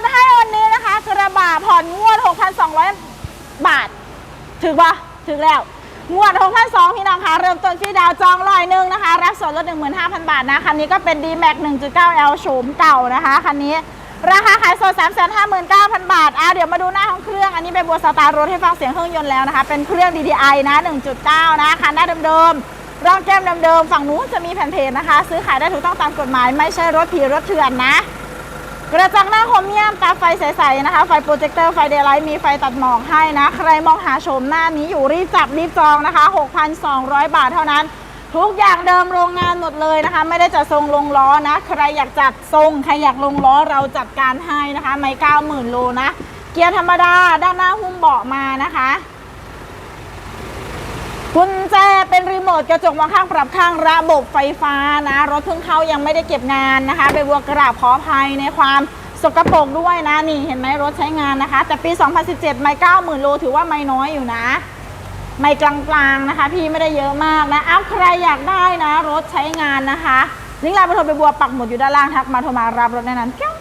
ดให้วันนี้นะคะกระบะผ่อนงวด 6,200 บาท ถึงปะถึงแล้วงวด 6,200 พี่น้องคะเริ่มต้นที่ดาวจองร้อยหนึ่งนะคะ รับส่วนลด 15,000 บาทนะ คันนี้ก็เป็น d m a x 1.9L โฉมเก่านะคะ คันนี้ราคาขายสด359,000 บาทอะเดี๋ยวมาดูหน้าห้องเครื่อง อันนี้เป็นบัวสตาร์รถให้ฟังเสียงเครื่องยนต์แล้วนะคะ เป็นเครื่อง DDI นะ 1.9 นะคันหน้าเดิมๆร่องแก้มเดิมๆฝั่งนู้นจะมีแผ่นเพจนะคะ ซื้อขายได้ถูกต้องตามกฎหมาย ไม่ใช่รถผีรถเถื่อนนะ กระจังหน้าโครเมียมตาไฟใสๆนะคะ ไฟโปรเจคเตอร์ไฟเดย์ไลท์มีไฟตัดหมอกให้นะ ใครมองหาโฉมหน้านี้อยู่รีบจับรีบจองนะคะ 6,200 บาทเท่านั้น ทุกอย่างเดิมโรงงานหมดเลยนะคะ ไม่ได้จัดทรงลงล้อนะ ใครอยากจัดทรง ใครอยากลงล้อเราจัดการให้นะคะ ไม่90,000โลนะ เกียร์ธรรมดาด้านหน้าหุ้มเบาะมานะคะกุญ แจเป็นรีโมทกระจกมองข้างปรับข้างระบบไฟฟ้านะ รถเพิ่งเข้ายังไม่ได้เก็บงานนะคะไปบัวกราบขออภัยในความสกปรกด้วยนะนี่เห็นไหมรถใช้งานนะคะ แต่ปี 2017 ไม่90,000 โลถือว่าไม่น้อยอยู่นะ ไม่กลางๆนะคะ พี่ไม่ได้เยอะมากนะอ้าวใครอยากได้นะ รถใช้งานนะคะลิงก์ไลน์เบอร์โทรไปบัวปักหมุดอยู่ด้านล่างทักมาโทรมารับรถแน่นอนแก้ว